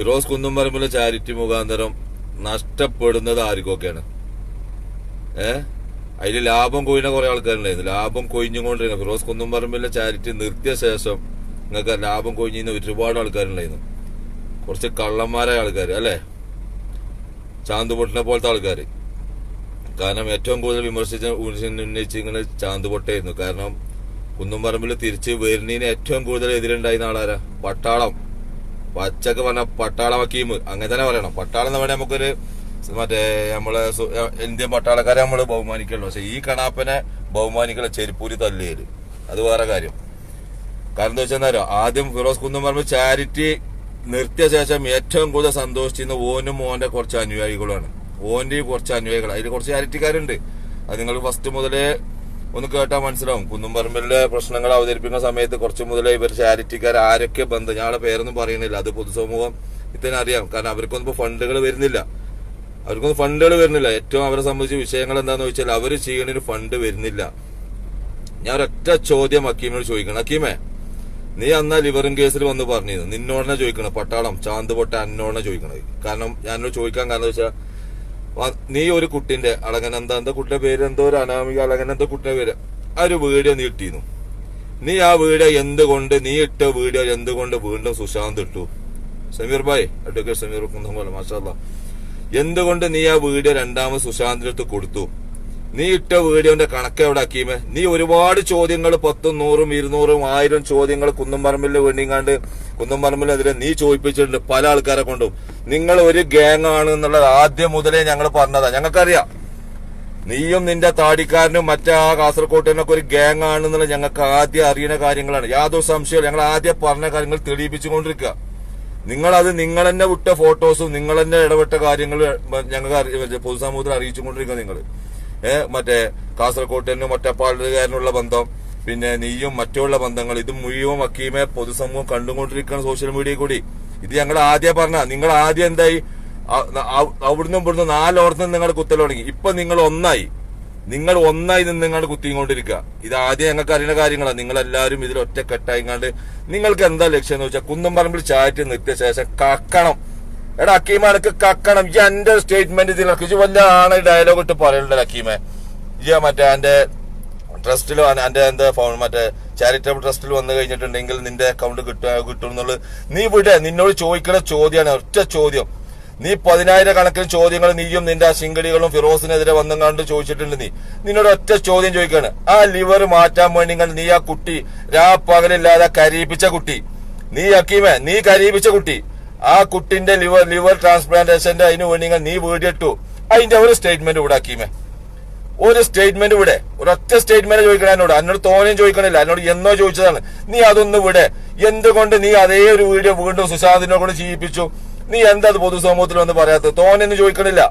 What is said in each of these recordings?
Firoz കുന്നുംപറമ്പിലെ charity മുഖാന്തരം നഷ്ടപ്പെടുന്നത് ആർക്കൊക്കെയാണ്? ഏ? അതിൽ ലാഭം കൊയ്യുന്ന കുറെ ആൾക്കാരുണ്ടായിരുന്നു. ലാഭം കൊയ്ഞ്ഞുകൊണ്ടിരുന്ന ഫിറോസ് കുന്നുംപറമ്പിലെ ചാരിറ്റി നിർത്തിയ ശേഷം നിങ്ങൾക്ക് ലാഭം കൊയ്ഞ്ഞിരുന്ന ഒരുപാട് ആൾക്കാരുണ്ടായിരുന്നു. കുറച്ച് കള്ളന്മാരായ ആൾക്കാർ അല്ലേ? ചാന്തുപൊട്ടിനെ പോലത്തെ ആൾക്കാർ കാരണം ഏറ്റവും കൂടുതൽ വിമർശിച്ച ഉന്നയിച്ചിങ്ങനെ ചാന്തുപൊട്ടായിരുന്നു കാരണം കുന്നുംപറമ്പിൽ തിരിച്ച് വരുന്നതിന് ഏറ്റവും കൂടുതൽ എതിരുണ്ടായിരുന്ന ആളാരാ? പട്ടാളം. പച്ചക്ക് പറഞ്ഞ പട്ടാള വക്കീം അങ്ങനെ തന്നെ പറയണം. പട്ടാളം എന്ന് പറഞ്ഞാൽ നമുക്കൊരു മറ്റേ നമ്മളെ ഇന്ത്യൻ പട്ടാളക്കാരെ നമ്മൾ ബഹുമാനിക്കുള്ളൂ. പക്ഷെ ഈ കണാപ്പനെ ബഹുമാനിക്കുള്ള ചെരുപ്പൂരി തല്ലിയത് അത് വേറെ കാര്യം. കാരണം എന്താ വെച്ചാൽ ആദ്യം ഫിറോസ് കുന്നുംപറമ്പ് ചാരിറ്റി നിർത്തിയ ശേഷം ഏറ്റവും കൂടുതൽ സന്തോഷിച്ചിരുന്ന ഓനും ഓന്റെ കുറച്ച് അനുയായികളാണ്. ഓന്റെ കുറച്ച് അനുയായികൾ അതിൽ കുറച്ച് ചാരിറ്റിക്കാരുണ്ട്. അത് നിങ്ങൾ ഫസ്റ്റ് മുതലേ ഒന്ന് കേട്ടാൽ മനസ്സിലാവും. കുന്നുംപറമ്പിലെ പ്രശ്നങ്ങൾ അവതരിപ്പിക്കുന്ന സമയത്ത് കുറച്ച് മുതലേ ഇവർ ചാരിറ്റിക്കാർ ആരൊക്കെ ബന്ധം ഞങ്ങളുടെ പേരൊന്നും പറയുന്നില്ല. അത് പൊതുസമൂഹം ഇത്തന്നെ അറിയാം കാരണം അവർക്കൊന്നും ഇപ്പൊ ഫണ്ടുകൾ വരുന്നില്ല. അവർക്കൊന്നും ഫണ്ടുകൾ വരുന്നില്ല. ഏറ്റവും അവരെ സംബന്ധിച്ച് വിഷയങ്ങൾ എന്താന്ന് വെച്ചാൽ അവർ ചെയ്യണതിന് ഫണ്ട് വരുന്നില്ല. ഞാൻ ഒരൊറ്റ ചോദ്യം അക്കീമിനോട് ചോദിക്കണം. അക്കീമേ നീ അന്നാ ലിവറിൻ കേസിൽ വന്ന് പറഞ്ഞിരുന്നു. നിന്നോടനെ ചോദിക്കണം. പട്ടാളം ചാന്ത് പൊട്ട എന്നോടനെ ചോദിക്കണത് കാരണം ഞാനോട് ചോദിക്കാൻ കാരണം വെച്ചാൽ നീ ഒരു കുട്ടിന്റെ അളകനന്ത? എന്താ കുട്ടിയുടെ പേര് എന്തോ ഒരു അനാമിക അളകനന്ത കുട്ടിയുടെ പേര്? ആ ഒരു വീഡിയോ നീ ഇട്ടിരുന്നു നീ ആ വീഡിയോ എന്തുകൊണ്ട് നീ ഇട്ട വീഡിയോ എന്തുകൊണ്ട് വീണ്ടും സുശാന്ത് ഇട്ടു? സമീർ ഭായ് അഡ്വക്കേറ്റ് സമീർ പോലെ മാഷാല്ല എന്തുകൊണ്ട് നീ ആ വീഡിയോ രണ്ടാമത് സുശാന്തിന്റെ അടുത്ത് കൊടുത്തു? നീ ഇട്ട വീഡിയോന്റെ കണക്ക് എവിടെ ആക്കിയമേ നീ ഒരുപാട് ചോദ്യങ്ങൾ പത്തും നൂറും ഇരുന്നൂറും ആയിരം ചോദ്യങ്ങൾ കുന്നും പറമ്പിൽ വേണ്ടിങ്ങാണ്ട് കുന്നംപറമ്പിലെതിരെ നീ ചോദിപ്പിച്ചിട്ടുണ്ട് പല ആൾക്കാരെ കൊണ്ടും. നിങ്ങൾ ഒരു ഗ്യാങ് ആണ് എന്നുള്ളത് ആദ്യം മുതലേ ഞങ്ങൾ പറഞ്ഞതാ. ഞങ്ങൾക്കറിയാം. നീയും നിന്റെ താടിക്കാരനും മറ്റേ ആ കാസർകോട്ടിനൊക്കെ ഒരു ഗ്യാങ് ആണെന്നുള്ളത് ഞങ്ങൾക്ക് ആദ്യം അറിയുന്ന കാര്യങ്ങളാണ്. യാതൊരു സംശയവും ഞങ്ങൾ ആദ്യം പറഞ്ഞ കാര്യങ്ങൾ തെളിയിപ്പിച്ചുകൊണ്ടിരിക്കുക. നിങ്ങളത് നിങ്ങൾ തന്നെ വിട്ട ഫോട്ടോസും നിങ്ങൾ തന്നെ ഇടപെട്ട കാര്യങ്ങൾ ഞങ്ങൾക്ക് പൊതുസമൂഹത്തിൽ അറിയിച്ചുകൊണ്ടിരിക്കുക നിങ്ങൾ. മറ്റേ കാസർകോട്ടിനും ഒറ്റപ്പാടുകാരനുള്ള ബന്ധം. പിന്നെ നീയും മറ്റുള്ള ബന്ധങ്ങൾ ഇത് മുഴുവൻ അക്കീമേ പൊതുസമൂഹം കണ്ടുകൊണ്ടിരിക്കുകയാണ് സോഷ്യൽ മീഡിയ കൂടി. ഇത് ഞങ്ങൾ ആദ്യം പറഞ്ഞ നിങ്ങൾ ആദ്യം എന്തായി? അവിടുന്ന് ഇവിടുന്ന് നാലോടത്തുനിന്ന് നിങ്ങൾ കുത്തൽ തുടങ്ങി. ഇപ്പൊ നിങ്ങൾ ഒന്നായി. നിങ്ങൾ ഒന്നായി നിന്ന് നിങ്ങൾ കുത്തിക്കൊണ്ടിരിക്കുക. ഇത് ആദ്യം ഞങ്ങൾക്ക് അറിയുന്ന കാര്യങ്ങളാണ്. നിങ്ങൾ എല്ലാവരും ഇതിൽ കണ്ട് നിങ്ങൾക്ക് എന്താ ലക്ഷ്യം എന്ന് വെച്ചാൽ കുന്നും പറമ്പിൽ ചാറ്റ് നിർത്തിയ ശേഷം കക്കണം. എടാ അക്കീമ എനിക്ക് കക്കണം. ഈ എന്റെ സ്റ്റേറ്റ്മെന്റ് ഇതിൽ വല്ല ആണ് ഡയലോഗ് ഇട്ട് പറയണ്ടല്ലോ അക്കീമെ. ഈ മറ്റേ എന്റെ ട്രസ്റ്റിൽ എന്റെ എന്താ ഫോൺ മറ്റേ ചാരിറ്റബിൾ ട്രസ്റ്റിൽ വന്നു കഴിഞ്ഞിട്ടുണ്ടെങ്കിൽ നിന്റെ അക്കൗണ്ട് കിട്ടുക കിട്ടും എന്നുള്ളത് നീ വിടെ. നിന്നോട് ചോദിക്കുന്ന ചോദ്യമാണ് ഒറ്റ ചോദ്യം. നീ പതിനായിരം കണക്കിന് ചോദ്യങ്ങൾ നീയും നിന്റെ ആ ശിങ്കടികളും ഫിറോസിനെതിരെ വന്നുകൊണ്ട് ചോദിച്ചിട്ടുണ്ട് നീ. നിന്നോട് ഒറ്റ ചോദ്യം ചോദിക്കാണ്. ആ ലിവർ മാറ്റാൻ വേണ്ടി നീ ആ കുട്ടി രാ പകലില്ലാതെ കരീപിച്ച കുട്ടി. നീ അക്കീമേ നീ കരീപിച്ച കുട്ടി. ആ കുട്ടിന്റെ ലിവർ ലിവർ ട്രാൻസ്പ്ലാന്റേഷന്റെ അതിന് വേണ്ടി നീ വീടിട്ടു അതിന്റെ ഒരു സ്റ്റേറ്റ്മെന്റ് ഇവിടെ അക്കീമേ ഒരു സ്റ്റേറ്റ്മെന്റ് ഇവിടെ. ഒരൊറ്റ സ്റ്റേറ്റ്മെന്റ് ചോദിക്കണം എന്നോട്. എന്നോട് തോനെയും ചോദിക്കണില്ല. എന്നോട് എന്നോ ചോദിച്ചതാണ്. നീ അതൊന്ന് ഇവിടെ എന്തുകൊണ്ട് നീ അതേ ഒരു വീഡിയോ വീണ്ടും സുശാന്തിനെ കൊണ്ട് ചെയ്യിപ്പിച്ചു? നീ എന്താ അത് പൊതുസമൂഹത്തിൽ വന്ന് പറയാത്തത്? തോനെയൊന്നും ചോദിക്കണില്ല.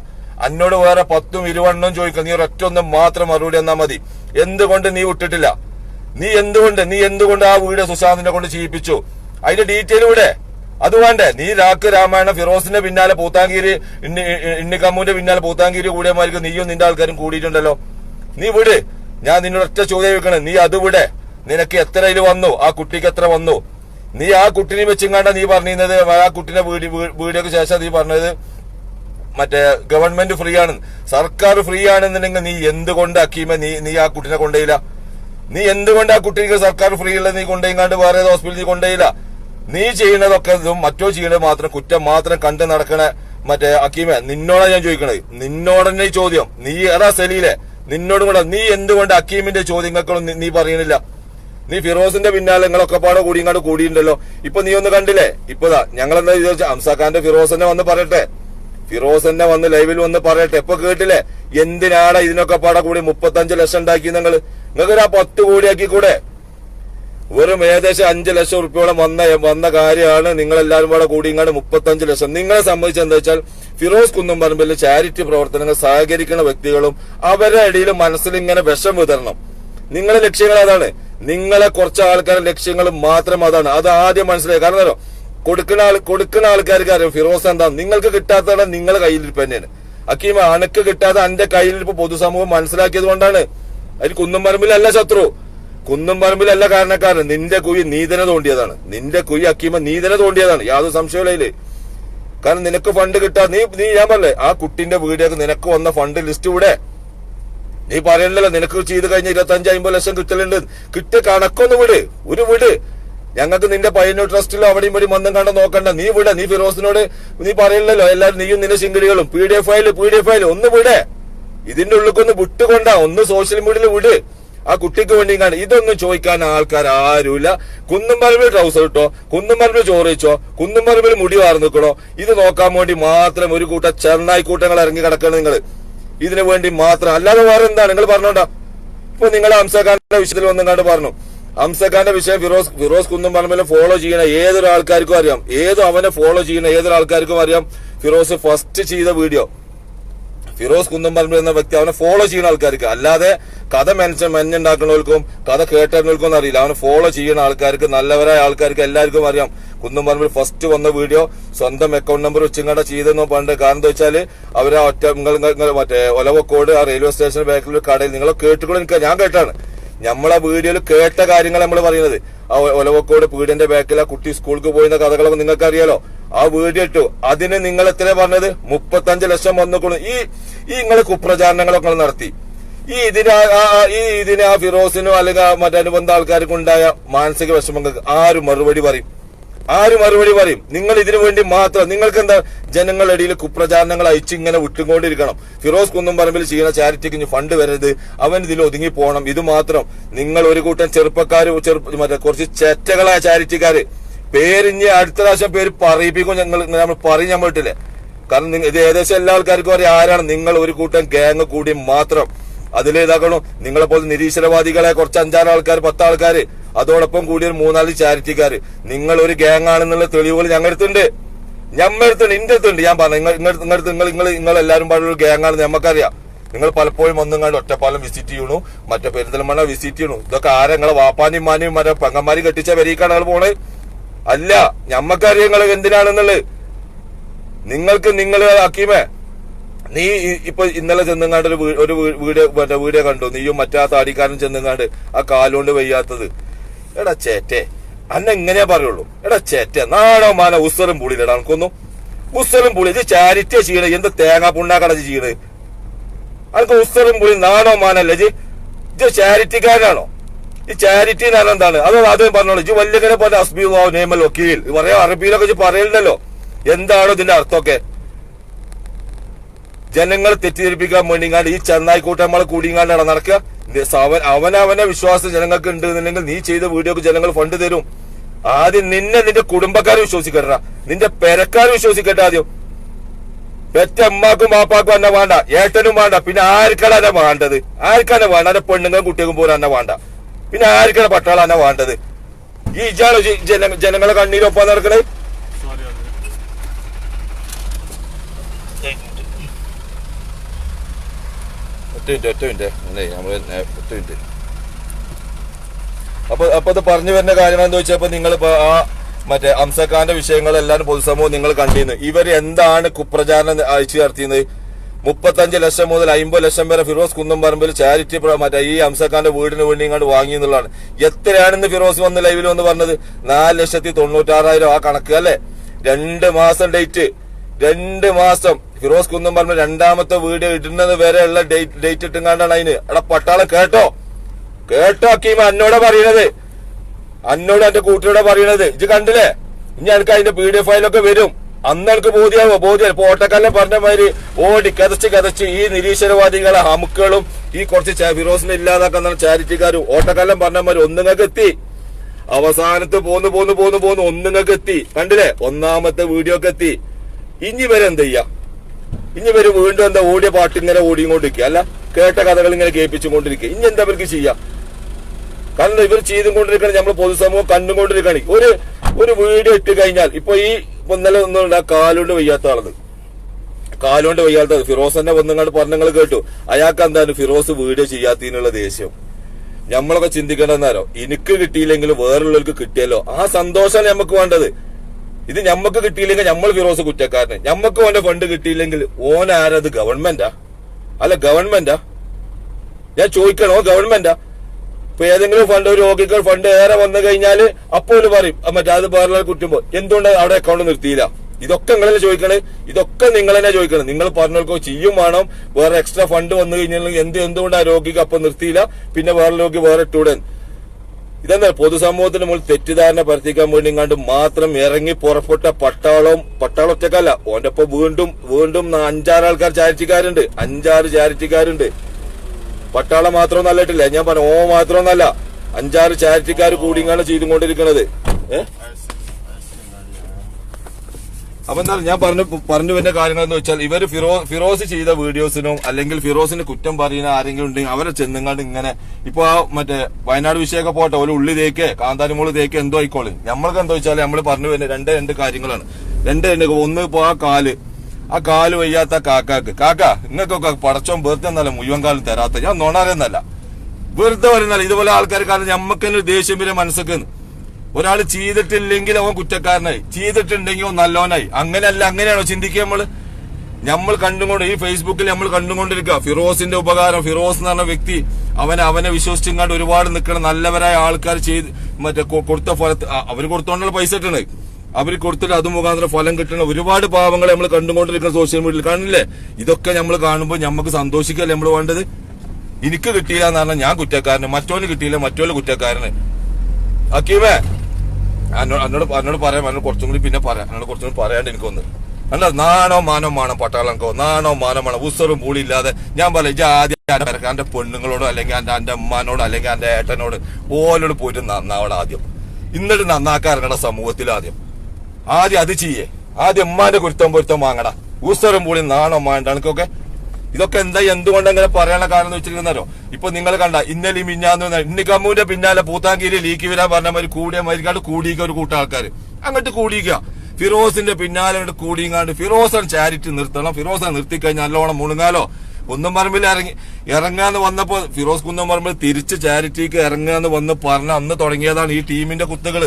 എന്നോട് വേറെ പത്തും ഇരുവണ്ണും ചോദിക്കണം നീ ഒരൊറ്റ ഒന്നും മാത്രം മറുപടി എന്നാ മതി. എന്തുകൊണ്ട് നീ വിട്ടിട്ടില്ല? നീ എന്തുകൊണ്ട്? നീ എന്തുകൊണ്ട് ആ വീഡിയോ സുശാന്തിനെ കൊണ്ട് ചെയ്യിപ്പിച്ചു? അതിന്റെ ഡീറ്റെയിൽ ഇവിടെ. അത് വേണ്ടേ? നീ രാക്ക് രാമായണ ഫിറോസിന്റെ പിന്നാലെ പൂത്താങ്കീരി ഇണ്ണി ഇണ്ണിക്കമ്മൂന്റെ പിന്നാലെ പൂത്താങ്കീരി കൂടിയമാർക്ക് നീയും നിന്റെ ആൾക്കാരും കൂടിയിട്ടുണ്ടല്ലോ. നീ വിട്. ഞാൻ നിന്നോട് ഒറ്റ ചോദ്യം വെക്കണേ നീ അത് വിടെ. നിനക്ക് എത്ര ഇതിൽ വന്നു? ആ കുട്ടിക്ക് എത്ര വന്നു? നീ ആ കുട്ടിനെ വെച്ചിങ്ങാണ്ട നീ പറഞ്ഞിരുന്നത്. ആ കുട്ടിനെ വീടി വീടിയൊക്കെ ശേഷം നീ പറഞ്ഞത്. മറ്റേ ഗവൺമെന്റ് ഫ്രീ ആണ്. സർക്കാർ ഫ്രീ ആണെന്നുണ്ടെങ്കിൽ നീ എന്തുകൊണ്ട് അക്കീമ നീ നീ ആ കുട്ടിനെ കൊണ്ടുപോയില്ല? നീ എന്തുകൊണ്ട് ആ കുട്ടിക്ക് സർക്കാർ ഫ്രീ ഉള്ളത് നീ കൊണ്ടുപോയിങ്ങാണ്ട് വേറെ ഹോസ്പിറ്റലിൽ കൊണ്ടുപോയില്ല? നീ ചെയ്യുന്നതൊക്കെ ഇതും മറ്റോ ചെയ്യണത് മാത്രം കുറ്റം മാത്രം കണ്ടു നടക്കണ മറ്റേ അക്കീമ നിന്നോടാ ഞാൻ ചോദിക്കണത്. നിന്നോടന്നെ ചോദ്യം. നീ എടാ സലീലെ നിന്നോടും കൂടെ നീ എന്തുകൊണ്ട് അക്കീമിന്റെ ചോദ്യങ്ങൾക്കൊന്നും നീ- പറയണില്ല? നീ ഫിറോസിന്റെ പിന്നാലെ നിങ്ങളൊക്കെ പാടെ കൂടി ഇങ്ങോട്ട് കൂടിയിട്ടുണ്ടല്ലോ. ഇപ്പൊ നീ ഒന്ന് കണ്ടില്ലേ? ഇപ്പതാ ഞങ്ങൾ എന്താ വിചാരിച്ച? അംസാഖാന്റെ തന്നെ വന്ന് പറയട്ടെ. ഫിറോസിനെ വന്ന് ലൈവിൽ വന്ന് പറയട്ടെ. ഇപ്പൊ കേട്ടില്ലേ? എന്തിനാണ് ഇതിനൊക്കെ പാടെ കൂടി മുപ്പത്തഞ്ച് ലക്ഷം ഉണ്ടാക്കി നിങ്ങൾ നിങ്ങൾക്ക് ആ പത്ത് കോടിയാക്കി കൂടെ വെറും ഏകദേശം അഞ്ച് ലക്ഷം ഉറുപ്പ്യോളം വന്ന വന്ന കാര്യമാണ്. നിങ്ങൾ എല്ലാവരും കൂടെ കൂടി ഇങ്ങോട്ട് മുപ്പത്തഞ്ച് ലക്ഷം. നിങ്ങളെ സംബന്ധിച്ച് എന്താ വെച്ചാൽ ഫിറോസ് കുന്നുംപറമ്പിൽ ചാരിറ്റി പ്രവർത്തനങ്ങൾ സഹകരിക്കുന്ന വ്യക്തികളും അവരുടെ ഇടയിൽ മനസ്സിൽ ഇങ്ങനെ വിഷം വിതരണം നിങ്ങളെ ലക്ഷ്യങ്ങൾ അതാണ്. നിങ്ങളെ കുറച്ച് ആൾക്കാരുടെ ലക്ഷ്യങ്ങൾ മാത്രം അതാണ്. അത് ആദ്യം മനസ്സിലായി. കാരണം അറിയോ കൊടുക്കുന്ന ആൾ കൊടുക്കുന്ന ആൾക്കാർക്ക് അറിയാം ഫിറോസ് എന്താ? നിങ്ങൾക്ക് കിട്ടാത്തതാണ് നിങ്ങളെ കയ്യിലിരിപ്പ് തന്നെയാണ്. അക്കീമ അനക്ക് കിട്ടാതെ അന്റെ കയ്യിലിരിപ്പ് പൊതുസമൂഹം മനസ്സിലാക്കിയത് കൊണ്ടാണ്. അതിൽ കുന്നുംപറമ്പിലല്ല ശത്രു. കുന്നുംപറമ്പിലല്ല കാരണക്കാരൻ. നിന്റെ കുഴി നീതന തോണ്ടിയതാണ്. നിന്റെ കുഴി അക്കീമ നീതന തോണ്ടിയതാണ്. യാതൊരു സംശയമില്ല കാരണം നിനക്ക് ഫണ്ട് കിട്ടാ നീ നീ ഞാൻ പറഞ്ഞേ ആ കുട്ടിന്റെ വീഡിയോക്ക് നിനക്ക് വന്ന ഫണ്ട് ലിസ്റ്റ് ഇവിടെ നീ പറയണ്ടല്ലോ നിനക്ക് ചെയ്ത് കഴിഞ്ഞ ഇരുപത്തി അഞ്ച് അമ്പത് ലക്ഷം കിട്ടലുണ്ട്. കിട്ടിയ കണക്കൊന്ന് വിട്. ഒരു വിട്. ഞങ്ങൾക്ക് നിന്റെ പയ്യന്നൂർ ട്രസ്റ്റിലോ അവിടെയും ഇവിടെ മന്ദം കണ്ട നോക്കണ്ട. നീ വിട. നീ ഫിറോസിനോട് നീ പറയണല്ലോ എല്ലാരും നീയും നിന്റെ ശിങ്കിടികളും. P D F file P D F file ഒന്ന് വിടേ. ഇതിന്റെ ഉള്ളിക്കൊന്ന് വിട്ടുകൊണ്ടാ. ഒന്ന് സോഷ്യൽ മീഡിയയിൽ വിട്. ആ കുട്ടിക്ക് വേണ്ടി കാണാൻ ഇതൊന്നും ചോദിക്കാൻ ആൾക്കാർ ആരുമില്ല. കുന്നുംപറമ്പിൽ ട്രൗസർ ഇട്ടോ കുന്നുംപറമ്പിൽ ചോറ് വെച്ചോ കുന്നുംപറമ്പിൽ മുടി വാർന്നിക്കണോ ഇത് നോക്കാൻ വേണ്ടി മാത്രം ഒരു കൂട്ടം ചെറുനായി കൂട്ടങ്ങൾ ഇറങ്ങി കിടക്കണം നിങ്ങൾ. ഇതിനു വേണ്ടി മാത്രം. അല്ലാതെ വേറെ എന്താണ്? നിങ്ങൾ പറഞ്ഞോണ്ടാ. ഇപ്പൊ നിങ്ങൾ ഹംസഖാന്റെ വിഷയത്തിൽ ഒന്നും കണ്ട് പറഞ്ഞു. ഹംസഖാന്റെ വിഷയം ഫിറോസ് ഫിറോസ് കുന്നുംപറമ്പിൽ ഫോളോ ചെയ്യുന്ന ഏതൊരു ആൾക്കാർക്കും അറിയാം. ഏതോ അവനെ ഫോളോ ചെയ്യുന്ന ഏതൊരു ആൾക്കാർക്കും അറിയാം. ഫിറോസ് ഫസ്റ്റ് ചെയ്ത വീഡിയോ ഫിറോസ് കുന്നംപറമ്പ് എന്ന വ്യക്തി അവനെ ഫോളോ ചെയ്യുന്ന ആൾക്കാർക്ക്. അല്ലാതെ കഥ മെനച്ച മെന്നുണ്ടാക്കുന്നവർക്കും കഥ കേട്ടവർക്കും അറിയില്ല. അവനെ ഫോളോ ചെയ്യുന്ന ആൾക്കാർക്ക് നല്ലവരായ ആൾക്കാർക്ക് എല്ലാവർക്കും അറിയാം. കുന്നംപറമ്പിൽ ഫസ്റ്റ് വന്ന വീഡിയോ സ്വന്തം അക്കൗണ്ട് നമ്പർ വെച്ചിങ്ങടെ ചെയ്തെന്നോ പണ്ട്. കാരണം എന്താ വെച്ചാൽ അവരെ ഒറ്റ നിങ്ങൾ നിങ്ങൾ മറ്റേ ഒലവക്കോട് ആ റെയിൽവേ സ്റ്റേഷൻ ബാക്കിൽ ഒരു കടയിൽ നിങ്ങളെ കേട്ടുകൂടെ എനിക്ക് ഞാൻ കേട്ടാണ്. നമ്മളെ വീഡിയോയിൽ കേട്ട കാര്യങ്ങൾ നമ്മൾ പറയുന്നത്. ആ ഒലവക്കോട് വീടിന്റെ ബാക്കിൽ ആ കുട്ടി സ്കൂൾക്ക് പോയിരുന്ന കഥകളൊക്കെ നിങ്ങൾക്ക് അറിയാലോ ആ വീഡിയോ ഇട്ടു അതിന് നിങ്ങൾ എത്ര പറഞ്ഞത്? മുപ്പത്തഞ്ച് ലക്ഷം വന്നുകൊള്ളു ഈ ഈ നിങ്ങൾ കുപ്രചാരണങ്ങളൊക്കെ നടത്തി. ഈ ഇതിന് ഈ ഇതിന് ആ ഫിറോസിനോ അല്ലെങ്കിൽ മറ്റനുബന്ധ ആൾക്കാർക്കും ഉണ്ടായ മാനസിക വിഷമങ്ങൾക്ക് ആരും മറുപടി പറയും. ആരും മറുപടി പറയും. നിങ്ങൾ ഇതിനു വേണ്ടി മാത്രം നിങ്ങൾക്ക് എന്താ ജനങ്ങളുടെ ഇടയിൽ കുപ്രചാരണങ്ങൾ അയച്ച് ഇങ്ങനെ വിട്ടുകൊണ്ടിരിക്കണം. ഫിറോസ് കുന്നുംപറമ്പിൽ ചെയ്യുന്ന ചാരിറ്റിക്ക് ഫണ്ട് വരരുത്. അവൻ ഇതിൽ ഒതുങ്ങി പോകണം ഇത് മാത്രം. നിങ്ങൾ ഒരു കൂട്ടം ചെറുപ്പക്കാർ ചെറുപ്പ മറ്റേ കുറച്ച് ചെറ്റകളായ ചാരിറ്റിക്കാര് പേരിഞ്ഞ് അടുത്ത പ്രാവശ്യം പേര് പറയിപ്പിക്കും ഞങ്ങൾ നമ്മൾ പറയും ഞാൻ വീട്ടില്ലേ കാരണം ഇത് ഏകദേശം എല്ലാ ആൾക്കാർക്കും അറിയാം ആരാണ്. നിങ്ങൾ ഒരു കൂട്ടം ഗ്യാങ് കൂടി മാത്രം അതിലേതാക്കണം നിങ്ങളെ പോലെ നിരീശ്വരവാദികളെ കുറച്ച് അഞ്ചാറ് ആൾക്കാർ പത്ത് ആൾക്കാർ അതോടൊപ്പം കൂടി ഒരു മൂന്നാൽ ചാരിറ്റിക്കാർ നിങ്ങൾ ഒരു ഗ്യാങ് ആണെന്നുള്ള തെളിവുകൾ ഞങ്ങളുടെ ഞമ്മടുത്തുണ്ട് ഇന്റെ അടുത്തുണ്ട്. ഞാൻ പറഞ്ഞു നിങ്ങൾ നിങ്ങളുടെ നിങ്ങളുടെ നിങ്ങൾ നിങ്ങൾ നിങ്ങൾ എല്ലാവരും പാടുള്ള ഒരു ഗ്യാങ് ആണെന്ന് നമുക്കറിയാം നിങ്ങൾ പലപ്പോഴും ഒന്നും കണ്ട് ഒറ്റപ്പാലം വിസിറ്റ് ചെയ്യണു. മറ്റേ പെരുന്തൽമണ്ണ വിസിറ്റ് ചെയ്യണു. ഇതൊക്കെ ആരെ നിങ്ങളെ വാപ്പാനും മാനും മറ്റേ പെങ്ങന്മാരും കെട്ടിച്ച വരിക്കാണ് നിങ്ങൾ പോണേ അല്ല ഞമ്മക്കറിയാം നിങ്ങൾ എന്തിനാണെന്നുള്ളത്? നിങ്ങൾക്ക് നിങ്ങൾ അക്കീമേ നീ ഇപ്പൊ ഇന്നലെ ചെന്നുങ്ങാണ്ട് ഒരു ഒരു വീഡിയോ മറ്റേ വീഡിയോ കണ്ടു. നീയും മറ്റാ താടിക്കാരൻ ചെന്നുങ്ങാണ്ട് ആ കാലുകൊണ്ട് വയ്യാത്തത്. എടാ ചേറ്റേ അന്ന എങ്ങനെയാ പറയുള്ളൂ. എടാ ചേറ്റേ നാടോ മാന ഉസ്സറും പുളിയിലടാ എനിക്കൊന്നും ഉസ്സറും പുളി ഇത് ചാരിറ്റിയാ ചെയ്യണേ. എന്ത് തേങ്ങാ പുണ്ണാക്കട ചെയ്യണേ? അനക്ക് ഉസ്സറും പുളി നാടോ മാനല്ലേ ഇത് ചാരിറ്റിക്കാരനാണോ? ഈ ചാരിറ്റി എന്ന് പറഞ്ഞാൽ എന്താണ്? അത് ആദ്യം പറഞ്ഞോളൂ. ഇജ് വലിയ പോലെ അസ്ബി നേമൽ വക്കീൽ. പറയാ അറബിയിലൊക്കെ പറയണ്ടല്ലോ എന്താണോ ഇതിന്റെ അർത്ഥമൊക്കെ. ജനങ്ങൾ തെറ്റിദ്ധരിപ്പിക്കാൻ വേണ്ടിങ്ങാണ്ട് ഈ ചെന്നായിക്കൂട്ടം നമ്മളെ കൂടിങ്ങാണ്ടാണ് നടക്കുക. അവനവനെ വിശ്വാസം ജനങ്ങൾക്ക് ഉണ്ട് എന്നുണ്ടെങ്കിൽ നീ ചെയ്ത വീഡിയോക്ക് ജനങ്ങൾ ഫണ്ട് തരും. ആദ്യം നിന്നെ നിന്റെ കുടുംബക്കാർ വിശ്വസിക്കട്ട. നിന്റെ പെരക്കാർ വിശ്വസിക്കട്ടെ ആദ്യം. പെറ്റ അമ്മാക്കും ബാപ്പാക്കും എന്നെ വേണ്ട. ഏട്ടനും വേണ്ട. പിന്നെ ആർക്കാണ് എന്നെ വേണ്ടത്? ആർക്കാണ് വേണ്ട? എന്റെ പെണ്ണുങ്ങളും കുട്ടികൾക്കും പോലും എന്നെ വേണ്ട. പിന്നെ ആർക്കാണ് പട്ടാളാണ് വേണ്ടത്? ഈ ഇജാണോ ജന- ജനങ്ങളെ കണ്ണീരൊപ്പം നടക്കണ? ഒറ്റ മിനിറ്റ് ഒറ്റ മിനിറ്റ്. അല്ലേ നമ്മൾ നേ- ഒറ്റ മിനിറ്റ്. അപ്പൊ അപ്പൊ അത് പറഞ്ഞു വരുന്ന കാര്യം എന്താ വെച്ചപ്പോ നിങ്ങൾ ആ മറ്റേ അംസഖാന്റെ വിഷയങ്ങളെല്ലാം പൊതുസമൂഹം നിങ്ങൾ കണ്ടിരുന്നു. ഇവർ എന്താണ് കുപ്രചാരണം അയച്ചു നടത്തിയത് മുപ്പത്തഞ്ച് ലക്ഷം മുതൽ അമ്പത് ലക്ഷം വരെ ഫിറോസ് കുന്നംപറമ്പിൽ ചാരിറ്റി മറ്റേ ഈ അംസഖാന്റെ വീടിന് വേണ്ടി ഇങ്ങോട്ട് വാങ്ങി എന്നുള്ളതാണ്. എത്രയാണെന്ന് ഫിറോസ് വന്ന് ലൈവിൽ വന്ന് പറഞ്ഞത്? നാല് ലക്ഷത്തി തൊണ്ണൂറ്റാറായിരം ആ കണക്ക് അല്ലെ? രണ്ട് മാസം ഡേറ്റ് രണ്ട് മാസം. ഫിറോസ് കുന്നംപറമ്പിൽ രണ്ടാമത്തെ വീട് ഇടുന്നത് വരെയുള്ള ഡേറ്റ് ഡേറ്റ് ഇട്ടുങ്ങാണ്ടാണ് അതിന്. എടാ പട്ടാളം കേട്ടോ? കേട്ടോ അക്കീമ. അന്നോട് പറയണത്. അന്നോട് എന്റെ കൂട്ടിയോടെ പറയണത്. ഇത് കണ്ടില്ലേ? ഇനി എനിക്ക് അതിന്റെ പി ഡി എഫ് ഫയലൊക്കെ വരും. അന്ന് എനിക്ക് ബോധ്യാവോ ബോധ്യം ഇപ്പൊ ഓട്ടക്കാലം പറഞ്ഞ മാതിരി ഓടി കതച്ച് കതച്ച് ഈ നിരീശ്വരവാദികളെ ഹമുക്കളും ഈ കുറച്ച് ഫിറോസിനെ ഇല്ലാതാക്കുന്ന ചാരിറ്റിക്കാരും ഓട്ടക്കാലം പറഞ്ഞ മാതിരി ഒന്നുങ്ങൾക്ക് എത്തി. അവസാനത്ത് പോന്ന് പോന്ന് പോന്ന് പോന്ന് ഒന്നുങ്ങൾക്ക് എത്തി. കണ്ടില്ലേ? ഒന്നാമത്തെ വീഡിയോ ഒക്കെ എത്തി. ഇനി വരെ എന്ത് ചെയ്യാ? ഇനി വരെ വീണ്ടും എന്താ ഓടിയ പാട്ട് ഇങ്ങനെ ഓടിക്കൊണ്ടിരിക്കുക. അല്ല കേട്ട കഥകൾ ഇങ്ങനെ കേൾപ്പിച്ചുകൊണ്ടിരിക്കുക. ഇനി എന്താ ഇവർക്ക് ചെയ്യാ? കാരണം ഇവർ ചെയ്തുകൊണ്ടിരിക്കണം നമ്മൾ പൊതുസമൂഹം കണ്ടുകൊണ്ടിരിക്കണം ഒരു ഒരു വീഡിയോ ഇട്ട് കഴിഞ്ഞാൽ ഇപ്പൊ ഈ ഇന്നലെ ഒന്നും കാലുകൊണ്ട് വയ്യാത്ത ആളത് കാലുകൊണ്ട് വയ്യാത്ത ഫിറോസ് തന്നെ വന്നങ്ങാണ്ട് പറഞ്ഞങ്ങൾ കേട്ടു. അയാൾക്ക് എന്താണ് ഫിറോസ് വീഡിയോ ചെയ്യാത്തതിനുള്ള ദേഷ്യം? നമ്മളൊക്കെ ചിന്തിക്കണമെന്നാരോ എനിക്ക് കിട്ടിയില്ലെങ്കിലും വേറുള്ളവർക്ക് കിട്ടിയല്ലോ. ആ സന്തോഷമാണ് നമുക്ക് വേണ്ടത്. ഇത് ഞമ്മക്ക് കിട്ടിയില്ലെങ്കിൽ നമ്മൾ ഫിറോസ് കുറ്റക്കാരന്. ഞമ്മക്ക് ഓന്റെ ഫണ്ട് കിട്ടിയില്ലെങ്കിൽ ഓൻ ഗവൺമെന്റാ അല്ല ഗവൺമെന്റാ ഞാൻ ചോദിക്കണോ? ഗവൺമെന്റാ ഇപ്പൊ ഏതെങ്കിലും ഫണ്ട് ഒരു രോഗിക്ക് ഫണ്ട് ഏറെ വന്നു കഴിഞ്ഞാൽ അപ്പോൾ പറയും "ആ, മറ്റേ അത് വേറെ കുറ്റുമ്പോ എന്തുകൊണ്ട് അവിടെ അക്കൗണ്ട് നിർത്തിയില്ല? ഇതൊക്കെ നിങ്ങൾ തന്നെ ചോദിക്കണേ? ഇതൊക്കെ നിങ്ങൾ തന്നെ ചോദിക്കണം. നിങ്ങൾ പറഞ്ഞവർക്കോ ചെയ്യും വേണം. വേറെ എക്സ്ട്രാ ഫണ്ട് വന്നു കഴിഞ്ഞാൽ എന്ത് എന്തുകൊണ്ട് ആ രോഗിക്ക് അപ്പൊ നിർത്തിയില്ല? പിന്നെ വേറെ രോഗി വേറെ ടൂഡൻ ഇതെന്താ പൊതുസമൂഹത്തിന് മുകളിൽ തെറ്റിദ്ധാരണ പരത്തിക്കാൻ വേണ്ടി കണ്ട് മാത്രം ഇറങ്ങി പുറപ്പെട്ട പട്ടാളവും പട്ടാളം ഒറ്റക്കല്ല ഓന്റെ ഒപ്പം വീണ്ടും വീണ്ടും അഞ്ചാറ് ആൾക്കാർ ചാരിറ്റിക്കാരുണ്ട്. അഞ്ചാറ് ചാരിറ്റിക്കാരുണ്ട്. പട്ടാളം മാത്രം നല്ലിട്ടില്ല ഞാൻ പറഞ്ഞു ഓ മാത്രമൊന്നല്ല. അഞ്ചാറ് ചാരിറ്റിക്കാർ കൂടിങ്ങാണ് ചെയ്തുകൊണ്ടിരിക്കുന്നത് അപ്പൊ എന്താ ഞാൻ പറഞ്ഞു പറഞ്ഞു വരുന്ന കാര്യങ്ങൾ എന്ന് വെച്ചാൽ ഇവർ ഫിറോ ഫിറോസ് ചെയ്ത വീഡിയോസിനും അല്ലെങ്കിൽ ഫിറോസിന് കുറ്റം പറയുന്ന ആരെങ്കിലും ഉണ്ടെങ്കിൽ അവരെ ചെന്നുങ്ങാണ്ട് ഇങ്ങനെ ഇപ്പൊ ആ മറ്റേ വയനാട് വിഷയമൊക്കെ പോട്ടെ ഒരു ഉള്ളി തേക്ക് കാന്താരിമോൾ തേക്ക് എന്തോ ആയിക്കോളും. നമ്മൾക്ക് എന്താ വെച്ചാൽ നമ്മൾ പറഞ്ഞു വരുന്ന രണ്ട് രണ്ട് കാര്യങ്ങളാണ്. രണ്ട് രണ്ട് ഒന്ന് ഇപ്പൊ ആ കാൽ ആ കാൽ വയ്യാത്ത കാക്കാക്ക്. കാക്ക നിങ്ങൾക്കൊക്കെ പടച്ചോൻ വെറുതെ നല്ല മുഴുവൻ കാലം തരാത്ത. ഞാൻ നുണരെന്നല്ല വെറുതെ വരുന്നല്ല ഇതുപോലെ ആൾക്കാർ കാരണം ഒരു ദേഷ്യം വരെ മനസ്സൊക്കെ ഒരാൾ ചെയ്തിട്ടില്ലെങ്കിൽ അവൻ കുറ്റക്കാരനായി. ചെയ്തിട്ടുണ്ടെങ്കിൽ അവൻ നല്ലവനായി അങ്ങനെയല്ല അങ്ങനെയാണോ ചിന്തിക്കുക നമ്മൾ? നമ്മൾ കണ്ടുകൊണ്ട് ഈ ഫേസ്ബുക്കിൽ നമ്മൾ കണ്ടുകൊണ്ടിരിക്കുക. ഫിറോസിന്റെ ഉപകാരം ഫിറോസ് എന്ന് പറഞ്ഞ വ്യക്തി അവനെ അവനെ വിശ്വസിച്ചിങ്ങാണ്ട് ഒരുപാട് നിൽക്കണം നല്ലവരായ ആൾക്കാർ ചെയ്ത് മറ്റേ കൊടുത്ത ഫലത്ത് അവർ കൊടുത്തോണ്ടുള്ള പൈസ ഇട്ടണേ അവർ കൊടുത്തിട്ട് അത് മുഖാന്തരം ഫലം കിട്ടുന്ന ഒരുപാട് പാവങ്ങളെ നമ്മൾ കണ്ടുകൊണ്ടിരിക്കുന്ന സോഷ്യൽ മീഡിയയിൽ കാണില്ലേ? ഇതൊക്കെ നമ്മൾ കാണുമ്പോൾ നമുക്ക് സന്തോഷിക്കല്ലേ നമ്മൾ വേണ്ടത്? എനിക്ക് കിട്ടിയില്ല എന്ന് പറഞ്ഞാൽ ഞാൻ കുറ്റക്കാരന് മറ്റോന് കിട്ടിയില്ല മറ്റോൽ കുറ്റക്കാരന്. അക്കീവേ എന്നോട് എന്നോട് എന്നോട് പറയാം എന്നോട് കുറച്ചും കൂടി പിന്നെ പറയാം. എന്നോട് കുറച്ചും കൂടി പറയാണ്ട് എനിക്കൊന്ന്. അല്ല നാണോ മാനോ മാണം പട്ടാളങ്കോ നാണോ മാനോ മാണം ഉസറും പൂളി ഇല്ലാതെ ഞാൻ പറയാം ജാതി എന്റെ പെണ്ണുങ്ങളോടോ അല്ലെങ്കിൽ എന്റെ എന്റെ അമ്മാനോടോ അല്ലെങ്കിൽ എന്റെ ഏട്ടനോട് ഓലോട് പോയിട്ട് നന്നാവണം ആദ്യം. ഇന്നിട്ട് നന്നാക്കാറുണ്ട് സമൂഹത്തിൽ ആദ്യം ആദ്യം അത് ചെയ്യേ. ആദ്യം ഉമ്മാന്റെ കുരുത്തം പൊരുത്തം വാങ്ങടാ. ഊസ്വരം പൂളി നാണോ മാണ്ട എനിക്കൊക്കെ ഇതൊക്കെ എന്താ എന്തുകൊണ്ട് അങ്ങനെ പറയാനുള്ള കാരണം എന്ന് വെച്ചിരിക്കുന്നോ ഇപ്പൊ നിങ്ങൾ കണ്ട ഇന്നലെ മിഞ്ഞാന്ന് ഇന്നിക്കമ്മൂന്റെ പിന്നാലെ പൂത്താങ്കീരി ലീക്ക് വരാൻ പറഞ്ഞ മാതിരി കൂടിയ മരിക്കാണ്ട് കൂടിയിക്ക ഒരു കൂട്ടം ആൾക്കാർ അങ്ങോട്ട് കൂടിയിക്ക. ഫിറോസിന്റെ പിന്നാലെ കൂടിയങ്ങാണ്ട് ഫിറോസാണ് ചാരിറ്റി നിർത്തണം. ഫിറോസാണ് നിർത്തിക്കഴിഞ്ഞാൽ നല്ലോണം മുണുങ്ങാലോ? കുന്നം പറമ്പിൽ ഇറങ്ങി ഇറങ്ങാന്ന് വന്നപ്പോ ഫിറോസ് കുന്നം പറമ്പിൽ തിരിച്ച് ചാരിറ്റിക്ക് ഇറങ്ങാന്ന് വന്ന് പറഞ്ഞ അന്ന് തുടങ്ങിയതാണ് ഈ ടീമിന്റെ കുത്തുകൾ.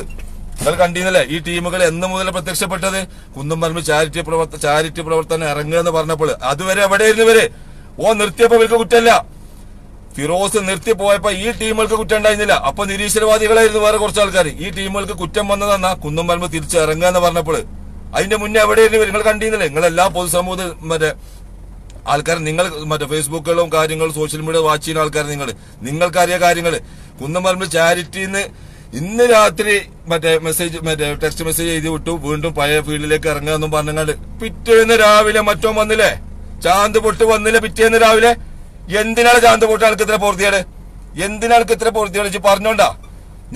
നിങ്ങൾ കണ്ടീന്നല്ലേ ഈ ടീമുകൾ എന്ന് മുതൽ പ്രത്യക്ഷപ്പെട്ടത്? കുന്നും പറമ്പ് ചാരിറ്റി പ്രവർത്ത ചാരിറ്റി പ്രവർത്തനം ഇറങ്ങുക എന്ന് പറഞ്ഞപ്പോൾ. അതുവരെ എവിടെയായിരുന്നു ഇവർ? ഓ നിർത്തിയപ്പോ ഇവർക്ക് കുറ്റമല്ല. ഫിറോസ് നിർത്തി പോയപ്പോ ഈ ടീമുകൾക്ക് കുറ്റം ഉണ്ടായിരുന്നില്ല. അപ്പൊ നിരീശ്വരവാദികളായിരുന്നു വേറെ കുറച്ച് ആൾക്കാർ ഈ ടീമുകൾക്ക് കുറ്റം വന്നതെന്നാ കുന്നംപറമ്പ് തിരിച്ചു ഇറങ്ങുക എന്ന് പറഞ്ഞപ്പോൾ. അതിന്റെ മുന്നേ എവിടെയായിരുന്നു നിങ്ങൾ കണ്ടീന്നില്ലേ നിങ്ങൾ എല്ലാ പൊതുസമൂഹ മറ്റേ ആൾക്കാർ നിങ്ങൾ മറ്റേ ഫേസ്ബുക്കുകളും കാര്യങ്ങളും സോഷ്യൽ മീഡിയ വാച്ച് ചെയ്യുന്ന ആൾക്കാർ നിങ്ങൾ. നിങ്ങൾക്കറിയ കാര്യങ്ങൾ കുന്നംപറമ്പിൽ ചാരിറ്റിന്ന് ഇന്ന് രാത്രി മറ്റേ മെസ്സേജ് മറ്റേ ടെക്സ്റ്റ് മെസ്സേജ് എഴുതി വിട്ടു. വീണ്ടും പഴയ ഫീൽഡിലേക്ക് ഇറങ്ങുക എന്നും പറഞ്ഞങ്ങാണ്ട് പിറ്റേന്ന് രാവിലെ മറ്റോ വന്നില്ലേ? ചാന്ത് പൊട്ട് വന്നില്ല പിറ്റേന്ന് രാവിലെ? എന്തിനാണ് ചാന്ത് പൊട്ട് ആൾക്ക് ഇത്ര പൂർത്തിയാണ് എന്തിനാണ് ആൾക്ക് ഇത്ര പൂർത്തിയാണ് വെച്ച് പറഞ്ഞോണ്ടാ?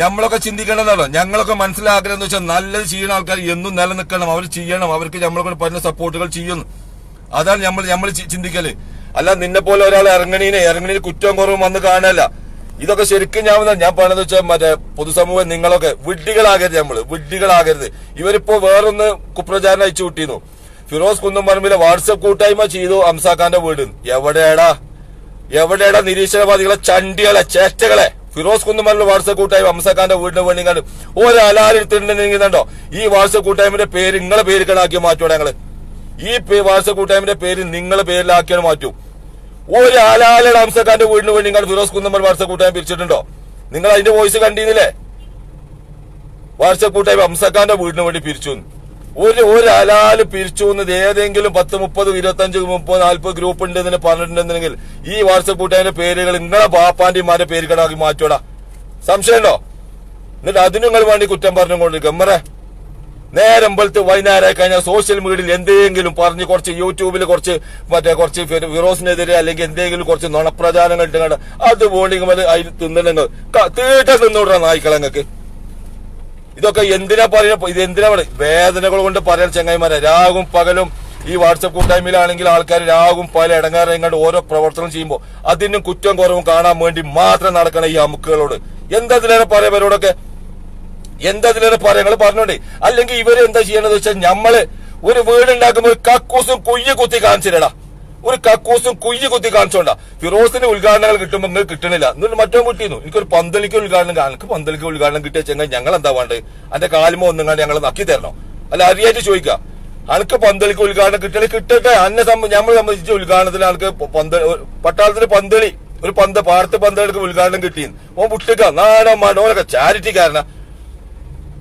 നമ്മളൊക്കെ ചിന്തിക്കേണ്ടതാണോ? ഞങ്ങളൊക്കെ മനസ്സിലാക്കണം എന്ന് വെച്ചാൽ നല്ലത് ചെയ്യുന്ന ആൾക്കാർ എന്നും നിലനിൽക്കണം. അവർ ചെയ്യണം. അവർക്ക് നമ്മളെ പറഞ്ഞ സപ്പോർട്ടുകൾ ചെയ്യുന്നു. അതാണ് നമ്മൾ നമ്മൾ ചിന്തിക്കൽ. അല്ല നിന്നെ പോലെ ഒരാൾ ഇറങ്ങണീനെ ഇറങ്ങണീന് കുറ്റവും കുറവും വന്ന് കാണല്ല. ഇതൊക്കെ ശരിക്കും ഞാൻ ഞാൻ പറഞ്ഞത് വെച്ചാൽ മറ്റേ പൊതുസമൂഹം നിങ്ങളൊക്കെ വിഡ്ഢികളാകരുത് നമ്മൾ വിഡ്ഢികളാകരുത്. ഇവരിപ്പോ വേറൊന്ന് കുപ്രചാരണം അയച്ചു വിട്ടിരുന്നു ഫിറോസ് കുന്നംപറമ്പിലെ വാട്സപ്പ് കൂട്ടായ്മ ചെയ്തു അംസാഖാന്റെ വീട്. എവിടെയാടാ? എവിടെയാടാ നിരീക്ഷണവാദികളെ ചണ്ടികളെ ചേറ്റകളെ ഫിറോസ് കുന്നുമലിന്റെ വാട്സപ്പ് കൂട്ടായ്മ അംസാഖാന്റെ വീടിന് വേണ്ടി കണ്ട് ഒരലാലെടുത്തിട്ടുണ്ടെങ്കിൽ കണ്ടോ ഈ വാട്സപ്പ് കൂട്ടായ്മയുടെ പേര് നിങ്ങളെ പേര് കണാക്കി മാറ്റൂടെ ഞങ്ങൾ. ഈ വാട്സപ്പ് കൂട്ടായ്മയുടെ പേര് നിങ്ങളെ പേരിലാക്കിയാണ് മാറ്റും. ഒരു ആലാലയുടെ അംസഖാന്റെ വീടിന് വേണ്ടി നിങ്ങൾ ഫിറോസ് കുന്നമ്മൽ വാട്സപ്പ് കൂട്ടായ്മ പിരിച്ചിട്ടുണ്ടോ? നിങ്ങൾ അതിന്റെ വോയിസ് കണ്ടിരുന്നില്ലേ? വാട്സപ്പ് കൂട്ടായ്മ അംസഖാന്റെ വീടിന് വേണ്ടി പിരിച്ചു ഒരു ഒരു അലാൽ പിരിച്ചു എന്നത് ഏതെങ്കിലും പത്ത് മുപ്പത് ഇരുപത്തഞ്ച് മുപ്പത് നാല്പത് ഗ്രൂപ്പ് ഉണ്ട് എന്ന് പറഞ്ഞിട്ടുണ്ടെങ്കിൽ ഈ വാട്സപ്പ് കൂട്ടായ്മ പേരുകൾ നിങ്ങളെ ബാപ്പാന്റിമാരുടെ പേരുകളാക്കി മാറ്റോടാ സംശയമുണ്ടോ? എന്നിട്ട് അതിനു നിങ്ങൾ വേണ്ടി കുറ്റം പറഞ്ഞുകൊണ്ടിരിക്കും. എമ്മറേ നേരം പോലത്തെ വൈകുന്നേരം കഴിഞ്ഞാൽ സോഷ്യൽ മീഡിയയിൽ എന്തെങ്കിലും പറഞ്ഞ് കുറച്ച് യൂട്യൂബിൽ കുറച്ച് മറ്റേ കുറച്ച് വിറോസിനെതിരെ അല്ലെങ്കിൽ എന്തെങ്കിലും കുറച്ച് നുണപ്രചാരങ്ങൾ ഇട്ടുകൊണ്ട് അത് വേണമെങ്കിൽ അതിൽ തിന്നണങ്ങൾ തീട്ട തിന്നോടാ നായ്ക്കളങ്ങൾക്ക് ഇതൊക്കെ എന്തിനാ പറയുക ഇത് എന്തിനാ പറയുക വേദനകൾ കൊണ്ട് പറയാൻ ചങ്ങായിമാരെ. രാവും പകലും ഈ വാട്സപ്പ് കൂട്ടായ്മയിലാണെങ്കിൽ ആൾക്കാർ രാവും പല ഇടങ്ങാറങ്ങാണ്ട് ഓരോ പ്രവർത്തനം ചെയ്യുമ്പോൾ അതിനും കുറ്റം കുറവും കാണാൻ വേണ്ടി മാത്രം നടക്കണം ഈ അമുക്കുകളോട്. പറയാം ഇവരോടൊക്കെ? എന്തതിലേറെ പറയാം നിങ്ങൾ പറഞ്ഞോണ്ടേ. അല്ലെങ്കിൽ ഇവർ എന്താ ചെയ്യണമെന്ന് വെച്ചാൽ ഞമ്മൾ ഒരു വീട് ഉണ്ടാക്കുമ്പോൾ ഒരു കക്കൂസും കുയ്യ കുത്തി കാണിച്ചിരടാ ഒരു കക്കൂസും കുയ്യ കുത്തി കാണിച്ചോണ്ട. ഫിറോസിന്റെ ഉദ്ഘാടനങ്ങൾ കിട്ടുമ്പോൾ നിങ്ങൾക്ക് കിട്ടണില്ല. എന്നിട്ട് മറ്റോ കിട്ടിയിരുന്നു എനിക്കൊരു പന്തലിക്ക് ഉദ്ഘാടനം. എനിക്ക് പന്തലിക്ക് ഉദ്ഘാടനം കിട്ടിയ ചെങ്ങായി ഞങ്ങൾ എന്താ വേണ്ടത്? അതിന്റെ കാലുമോ ഒന്നും കണ്ട് ഞങ്ങൾ നക്കി തരണം. അല്ല അറിയായിട്ട് ചോദിക്ക. അനക്ക് പന്തളിക്ക് ഉദ്ഘാടനം കിട്ടണേ കിട്ടട്ടെ. അന്നെ ഞമ്മൾ സംബന്ധിച്ച് ഉദ്ഘാടനത്തിൽ ആൾക്ക് പന്ത പട്ടാളത്തിന് പന്തളി ഒരു പന്ത് പാർത്ത് പന്തളിക്ക് ഉദ്ഘാടനം കിട്ടിയെന്ന് ഓൻ പുട്ടിക്ക നാടോ ചാരിറ്റി ചാരിറ്റിക്കാരനാ.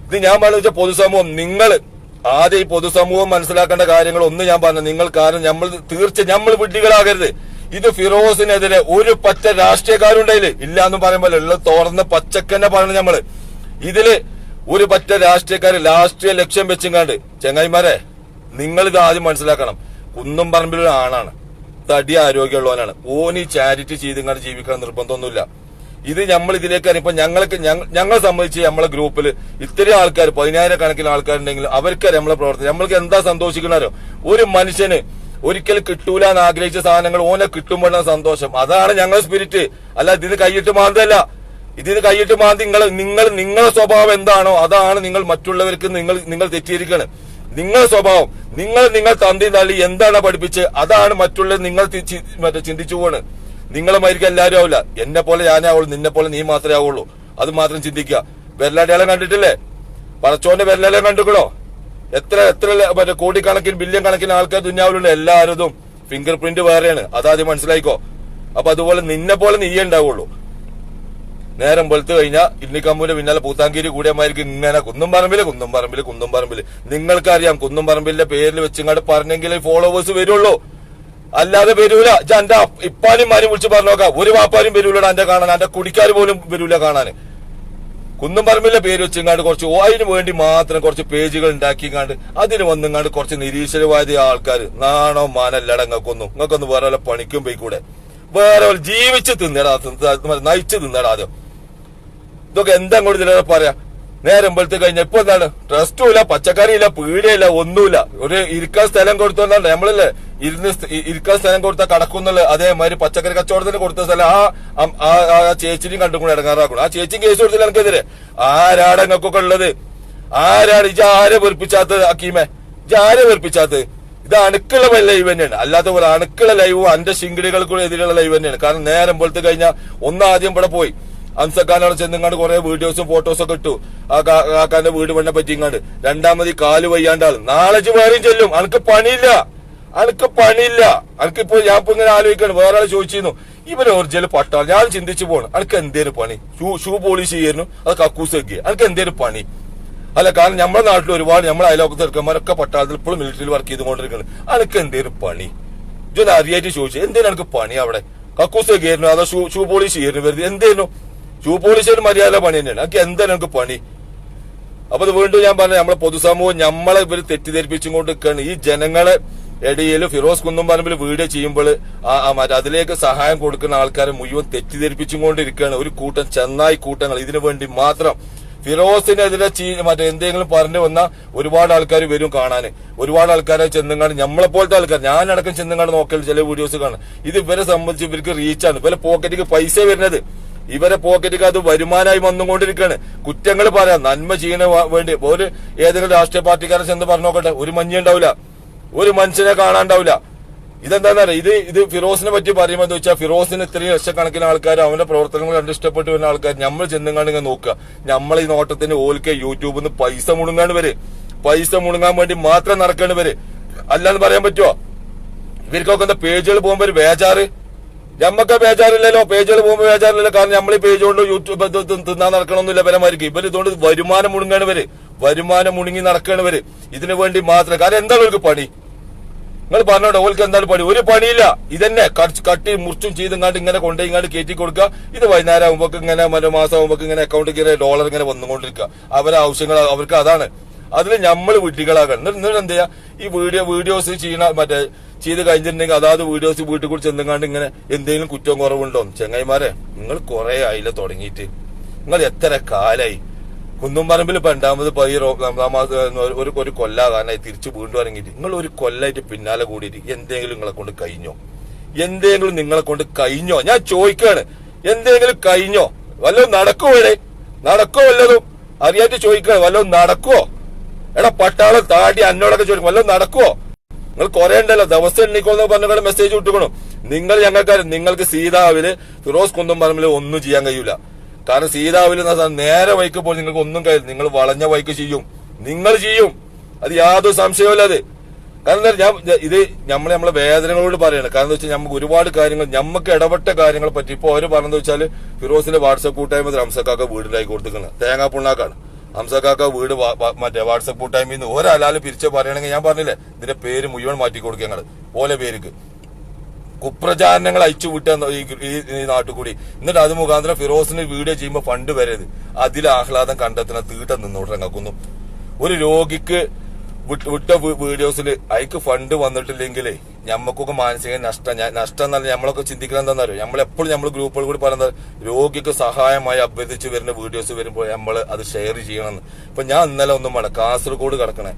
ഇത് ഞാൻ പറഞ്ഞ പൊതുസമൂഹം നിങ്ങൾ ആദ്യം ഈ പൊതുസമൂഹം മനസ്സിലാക്കേണ്ട കാര്യങ്ങൾ ഒന്ന് ഞാൻ പറഞ്ഞു. നിങ്ങൾ കാരണം നമ്മൾ തീർച്ച നമ്മൾ വിഡ്ഢികളാകരുത്. ഇത് ഫിറോസിനെതിരെ ഒരു പറ്റ രാഷ്ട്രീയക്കാരുണ്ടായിൽ. ഇല്ല എന്ന് പറയുമ്പോൾ ഉള്ള തുറന്ന് പച്ചക്കന്നെ പറയണം നമ്മൾ ഇതിൽ ഒരു പറ്റ രാഷ്ട്രീയക്കാര് രാഷ്ട്രീയ ലക്ഷ്യം വെച്ചുങ്ങാണ്ട് ചെങ്ങായിമാരെ നിങ്ങൾ ഇത് ആദ്യം മനസ്സിലാക്കണം. കുന്നും പറമ്പിലൊരു ആണാണ്. തടി ആരോഗ്യമുള്ളവനാണ്. ഓന് ഈ ചാരിറ്റി ചെയ്തിങ്ങാണ്ട് ജീവിക്കാൻ നിർബന്ധമൊന്നുമില്ല. ഇത് നമ്മൾ ഇതിലേക്ക് ഇപ്പൊ ഞങ്ങൾക്ക് ഞങ്ങൾ സംബന്ധിച്ച് നമ്മളെ ഗ്രൂപ്പിൽ ഇത്രയും ആൾക്കാർ പതിനായിരക്കണക്കിന് ആൾക്കാരുണ്ടെങ്കിൽ അവർക്ക് നമ്മളെ പ്രവർത്തനം. നമ്മൾക്ക് എന്താ സന്തോഷിക്കണോ ഒരു മനുഷ്യന് ഒരിക്കലും കിട്ടൂല എന്ന് ആഗ്രഹിച്ച സാധനങ്ങൾ ഓനെ കിട്ടുമ്പോഴാണ് സന്തോഷം. അതാണ് ഞങ്ങളുടെ സ്പിരിറ്റ് അല്ല ഇതിന് കൈയിട്ട് മാന്തല്ല ഇതിന് കൈയിട്ട് മാന്തി നിങ്ങൾ നിങ്ങൾ നിങ്ങളുടെ സ്വഭാവം എന്താണോ അതാണ് നിങ്ങൾ മറ്റുള്ളവർക്ക് നിങ്ങൾ നിങ്ങൾ തെറ്റിയിരിക്കണം. നിങ്ങളുടെ സ്വഭാവം നിങ്ങൾ നിങ്ങൾ തന്തി തള്ളി എന്താണ് പഠിപ്പിച്ച് അതാണ് മറ്റുള്ളവർ നിങ്ങൾ മറ്റേ ചിന്തിച്ചു പോണ്. നിങ്ങളെ മാതിരിക്കും എല്ലാവരും ആവില്ല. എന്നെ പോലെ ഞാനേ ആവുള്ളൂ. നിന്നെ പോലെ നീ മാത്രമേ ആവുള്ളൂ. അത് മാത്രം ചിന്തിക്കുക. വെല്ലാടയാളം കണ്ടിട്ടില്ലേ? പടച്ചോന്റെ വെള്ളാടയാളം കണ്ടുക്കണോ? എത്ര എത്ര മറ്റേ കോടിക്കണക്കിന് ബില്യൺ കണക്കിന് ആൾക്കാർ ദുന്യാവിലുള്ള എല്ലാവരും ഫിംഗർ പ്രിന്റ് വേറെയാണ്. അതാദ്യം മനസ്സിലായിക്കോ. അപ്പൊ അതുപോലെ നിന്നെ പോലെ നീയേ ഉണ്ടാവുള്ളൂ. നേരം വെളുത്ത് കഴിഞ്ഞാൽ ഇന്നിക്കമ്പൂന്റെ പിന്നാലെ പൂത്താങ്കേരി കൂടിയമാർക്ക് ഇങ്ങനെ കുന്നും പറമ്പിൽ കുന്നും പറമ്പിൽ കുന്നും പറമ്പിൽ. നിങ്ങൾക്കറിയാം കുന്നും പറമ്പിലെ പേരിൽ വെച്ചിങ്ങാട് പറഞ്ഞെങ്കിലേ ഫോളോവേഴ്സ് വരുള്ളൂ. അല്ലാതെ വരൂല. എന്റെ അപ്പ- ഇപ്പാനും മാരും വിളിച്ച് പറഞ്ഞോക്കാം ഒരു വാപ്പാരും വരൂലടാ എന്റെ കാണാൻ. എന്റെ കുടിക്കാർ പോലും വരൂല കാണാൻ. കുന്നും പറമ്പിലെ പേര് വെച്ചിങ്ങാണ്ട് കുറച്ച് അതിന് വേണ്ടി മാത്രം കുറച്ച് പേജുകൾ ഉണ്ടാക്കിങ്ങാണ്ട് അതിന് വന്നിങ്ങാണ്ട് കുറച്ച് നിരീശ്വരവാദി ആൾക്കാർ. നാണോ മാനല്ലട നിങ്ങൾക്കൊന്നും നിങ്ങൾക്കൊന്ന് വേറെ വല്ല പണിക്കും പോയിക്കൂടെ? വേറെ ജീവിച്ച് തിന്നടാ തിന്ന- നയിച്ച് തിന്നടാ ആദ്യം. ഇതൊക്കെ എന്താ ഇതിലേറെ പറയാ? നേരം വെളുത്ത് കഴിഞ്ഞ ഇപ്പൊ എന്താണ്? ട്രസ്റ്റും ഇല്ല പച്ചക്കറിയില്ല പീടിയില്ല ഒന്നുമില്ല. ഒരു ഇരിക്കാൻ സ്ഥലം കൊടുത്തോണ്ടാണ് നമ്മളല്ലേ? ഇരുന്ന് ഇരിക്കാൻ സ്ഥലം കൊടുത്താൽ കടക്കുന്നുള്ള അതേമാതിരി പച്ചക്കറി കച്ചവടത്തിന് കൊടുത്ത സ്ഥലം ആ ആ ചേച്ചിനെയും കണ്ടുകൊണ്ട് ഇടങ്ങാറാക്കണം. ആ ചേച്ചിയും കേസ് കൊടുത്തില്ല എനിക്കെതിരെ. ആരാടെ നിങ്ങൾക്കൊക്കെ ഉള്ളത്? ആരാണ് ഇജ ആരെ വെറുപ്പിച്ചാത്തത് അക്കീമെ? ഇജ ആരെ വെറുപ്പിച്ചാത്തത്? ഇത് അണുക്കുള്ള ലൈവ് തന്നെയാണ്. അല്ലാത്ത പോലെ അണുക്കുള്ള ലൈവും അന്റെ ശിങ്കിടികൾക്കുള്ള എതിരെയുള്ള ലൈവ് തന്നെയാണ്. കാരണം നേരം പോലത്തെ കഴിഞ്ഞാൽ ഒന്നാദ്യം ഇവിടെ പോയി. അംസക്കാനോട് ചെന്നിങ്ങാണ്ട് കുറെ വീഡിയോസും ഫോട്ടോസും ഒക്കെ ഇട്ടു. ആ കാക്കാന്റെ വീട് പെണ്ണെ പറ്റിങ്ങാണ്ട്. രണ്ടാമത് കാൽ വയ്യാണ്ടാൾ. നാളെ വേറെയും ചെല്ലും. അനക്ക് പണിയില്ല. അനക്ക് പണിയില്ല. അനക്കിപ്പോ ഞാൻ ഇപ്പൊ ഇങ്ങനെ ആലോചിക്കാണ്. വേറെ ആൾ ചോദിച്ചിരുന്നു. ഇവർ ഒറിജിനൽ പട്ടാൾ ഞാൻ ചിന്തിച്ചു പോണ്. അനക്ക് എന്തേലും പണി? ഷൂ ഷൂ പോളിഷ് ചെയ്യായിരുന്നു. അത് കക്കൂസ് വെക്കുക അനക്ക് എന്തേലും പണി? അല്ല കാരണം നമ്മുടെ നാട്ടിൽ ഒരുപാട് നമ്മളെ അയലോക്കത്ത് ചെറുക്കന്മാരൊക്കെ പട്ടാളത്തിൽ ഇപ്പോഴും മിലിറ്ററിയിൽ വർക്ക് ചെയ്തുകൊണ്ടിരിക്കുന്നത് അനക്ക് എന്തേലും പണി? ഇതൊന്ന് അറിയായിട്ട് ചോദിച്ചു. എന്തേലും എനിക്ക് പണി അവിടെ? കക്കൂസ് വെക്കായിരുന്നു അതോ ഷൂ ഷൂ പോളിഷ് ചെയ്യുന്നു വെറുതെ എന്തേലും? ഷൂ പോളിഷ് ഒരു മര്യാദ പണി തന്നെയാണ്. അനക്ക് എന്തായാലും എനിക്ക് പണി? അപ്പൊ വീണ്ടും ഞാൻ പറഞ്ഞു നമ്മളെ പൊതുസമൂഹം നമ്മളെ ഇവർ തെറ്റിദ്ധരിപ്പിച്ചും കൊണ്ട് ഈ ജനങ്ങളെ ഇടയിൽ ഫിറോസ് കുന്നുംപറമ്പിൽ വീഡിയോ ചെയ്യുമ്പോൾ അതിലേക്ക് സഹായം കൊടുക്കുന്ന ആൾക്കാരെ മുഴുവൻ തെറ്റിദ്ധരിപ്പിച്ചും കൊണ്ടിരിക്കുകയാണ്. ഒരു കൂട്ടം ചെന്നായി കൂട്ടങ്ങൾ. ഇതിനു വേണ്ടി മാത്രം ഫിറോസിനെതിരെ മറ്റേ എന്തെങ്കിലും പറഞ്ഞു വന്ന ഒരുപാട് ആൾക്കാർ വരും കാണാൻ ഒരുപാട് ആൾക്കാരെ ചെന്നുങ്ങാണ്ട് നമ്മളെ പോലത്തെ ആൾക്കാർ. ഞാനടക്കം ചെന്നുങ്ങാണ്ട് നോക്കൽ ചില വീഡിയോസ് കാണാൻ. ഇത് ഇവരെ സംബന്ധിച്ച് ഇവർക്ക് റീച്ചാണ് ഇവരെ പോക്കറ്റിക്ക് പൈസ വരുന്നത്. ഇവരെ പോക്കറ്റിക്ക് അത് വരുമാനമായി വന്നുകൊണ്ടിരിക്കുകയാണ്. കുറ്റങ്ങൾ പറയാം. നന്മ ചെയ്യുന്ന വേണ്ടി. ഒരു ഏതെങ്കിലും രാഷ്ട്രീയ പാർട്ടിക്കാരെ ചെന്ന് പറഞ്ഞു നോക്കട്ടെ ഒരു മഞ്ഞ ഉണ്ടാവില്ല ഒരു മനുഷ്യനെ കാണാണ്ടാവില്ല ഇതെന്താണെന്നറിയാം ഇത് ഇത് ഫിറോസിനെ പറ്റി പറയുമ്പോൾ എന്താ വെച്ചാൽ ഫിറോസിന് ഇത്രയും ലക്ഷക്കണക്കിന് ആൾക്കാർ അവന്റെ പ്രവർത്തനങ്ങൾ കണ്ട് ഇഷ്ടപ്പെട്ട് വരുന്ന ആൾക്കാർ നമ്മൾ ചെന്നുങ്ങാണ്ട് ഇങ്ങനെ നോക്കുക. നമ്മൾ ഈ നോട്ടത്തിന് ഓൽക്കെ യൂട്യൂബിൽ നിന്ന് പൈസ മുണുങ്ങാണ്ട് വരെ. പൈസ മുണുങ്ങാൻ വേണ്ടി മാത്രം നടക്കേണ്ടി വരെ. അല്ലാന്ന് പറയാൻ പറ്റുമോ ഇവർക്കൊക്കെ എന്താ പേജുകൾ പോകുമ്പോൾ ഒരു ബേജാറ്? വേജാറില്ലല്ലോ പേജുകൾ പോകുമ്പോൾ ബേജാറില്ലല്ലോ. കാരണം നമ്മൾ ഈ പേജ് കൊണ്ട് യൂട്യൂബ് തിന്നാൻ നടക്കണമെന്നില്ല പരമായിരിക്കും ഇവർ ഇതുകൊണ്ട് വരുമാനം മുണുങ്ങാണ് വര്. വരുമാനം മുണുങ്ങി നടക്കണവര് ഇതിനു വേണ്ടി മാത്രം. കാരണം എന്താ അവർക്ക് പണി? നിങ്ങൾ പറഞ്ഞോട്ടെ ഓൾക്ക് എന്താണ് പണി? ഒരു പണിയില്ല. ഇതന്നെ കട്ട് മുറിച്ചും ചെയ്തിങ്ങാണ്ട് ഇങ്ങനെ കൊണ്ടുപോയി ഇങ്ങാണ്ട് കയറ്റി കൊടുക്കുക. ഇത് വൈകുന്നേരം ആകുമ്പോക്ക് ഇങ്ങനെ മറ്റേ മാസം ആകുമ്പോൾ ഇങ്ങനെ അക്കൗണ്ടിൽ ഇങ്ങനെ ഡോളർ ഇങ്ങനെ വന്നുകൊണ്ടിരിക്കുക. അവരെ ആവശ്യങ്ങൾ അവർക്ക് അതാണ്. അതിൽ നമ്മൾ വിഡ്ഢികളാകണം. എന്നിട്ട് എന്ത് ചെയ്യാ? ഈ വീഡിയോ വീഡിയോസ് ചെയ്യണ മറ്റേ ചെയ്ത് കഴിഞ്ഞിട്ടുണ്ടെങ്കിൽ അതാത് വീഡിയോസ് വീട്ടിൽ കൂടി ചെന്നുങ്ങാണ്ട് ഇങ്ങനെ എന്തെങ്കിലും കുറ്റവും കുറവുണ്ടോ ചെങ്ങായിമാരെ നിങ്ങൾ കുറെ ആയില്ല തുടങ്ങിയിട്ട്. നിങ്ങൾ എത്ര കാലായി? കുന്നുംപറമ്പിൽ ഇപ്പൊ രണ്ടാമത് ഇപ്പൊ മാസം ഒരു ഒരു കൊല്ലാകാനായി തിരിച്ചു വീണ്ടും ഇറങ്ങിയിട്ട് നിങ്ങൾ ഒരു കൊല്ലായിട്ട് പിന്നാലെ കൂടിയിട്ട് എന്തെങ്കിലും നിങ്ങളെ കൊണ്ട് കഴിഞ്ഞോ? എന്തെങ്കിലും നിങ്ങളെ കൊണ്ട് കഴിഞ്ഞോ? ഞാൻ ചോദിക്കാണ്. എന്തെങ്കിലും കഴിഞ്ഞോ? വല്ലതും നടക്കോ ഇവിടെ? നടക്കോ വല്ലതും? അറിയാറ്റ് ചോദിക്കാണ്. വല്ലതും നടക്കുവോ? എടാ പട്ടാളം താടി അന്നോടൊക്കെ ചോദിക്കും. വല്ലതും നടക്കുവോ? നിങ്ങൾ കുറെ ഉണ്ടല്ലോ. ദിവസം എണ്ണിക്കോന്ന് പറഞ്ഞ മെസ്സേജ് വിട്ടുക്കണു നിങ്ങൾ ഞങ്ങൾക്കാര് നിങ്ങൾക്ക് സീതാവിൽ ഫിറോസ് കുന്തും പറമ്പിൽ ഒന്നും ചെയ്യാൻ കഴിയൂല. കാരണം സാധനം നേരെ വൈക്ക് പോയി നിങ്ങൾക്ക് ഒന്നും കഴിയില്ല നിങ്ങൾ വളഞ്ഞ വൈക്ക് ചെയ്യും. നിങ്ങൾ ചെയ്യും. അത് യാതൊരു സംശയവുമില്ല അത്. കാരണം ഞാൻ ഇത് നമ്മൾ നമ്മളെ വേദനകളോട് പറയണം. കാരണം വെച്ചാൽ നമുക്ക് ഒരുപാട് കാര്യങ്ങൾ നമുക്ക് ഇടപെട്ട കാര്യങ്ങളെ പറ്റി ഇപ്പൊ അവർ പറഞ്ഞത് വെച്ചാൽ ഫിറോസിന്റെ വാട്സപ്പ് കൂട്ടായ്മ ഹംസക്കാക്ക വീടിലായി കൊടുത്തിരിക്കുന്നത് തേങ്ങാ പുണ്ണാക്കാണ് ഹംസക്കാക്ക വീട് മറ്റേ വാട്സപ്പ് കൂട്ടായ്മയിൽ നിന്ന് ഒരാളാൽ പിരിച്ച് പറയണമെങ്കിൽ ഞാൻ പറഞ്ഞില്ലേ ഇതിന്റെ പേര് മുഴുവൻ മാറ്റി കൊടുക്കുക ഞങ്ങൾ. ഓലെ പേർക്ക് കുപ്രചാരണങ്ങൾ അയച്ചു വിട്ട ഈ നാട്ടിൽ കൂടി എന്നിട്ട് അത് മുഖാന്തരം ഫിറോസിന് വീഡിയോ ചെയ്യുമ്പോൾ ഫണ്ട് വരരുത്. അതിൽ ആഹ്ലാദം കണ്ടെത്തുന്ന തീട്ടം നിന്നോട്ട് ഞങ്ങൾക്കൊന്നു ഒരു രോഗിക്ക് വിട്ട വീഡിയോസിൽ അയക്ക് ഫണ്ട് വന്നിട്ടില്ലെങ്കിൽ ഞമ്മക്കൊക്കെ മാനസിക നഷ്ടം. നഷ്ടം എന്നല്ല നമ്മളൊക്കെ ചിന്തിക്കണം എന്താണെന്നറിയോ നമ്മളെപ്പോഴും നമ്മൾ ഗ്രൂപ്പുകൾ കൂടി പറയുന്നത് രോഗിക്ക് സഹായമായി അഭ്യർത്ഥിച്ച് വരുന്ന വീഡിയോസ് വരുമ്പോൾ നമ്മൾ അത് ഷെയർ ചെയ്യണമെന്ന്. ഇപ്പൊ ഞാൻ ഇന്നലെ ഒന്നും വേണം കാസർഗോഡ് കിടക്കണേ.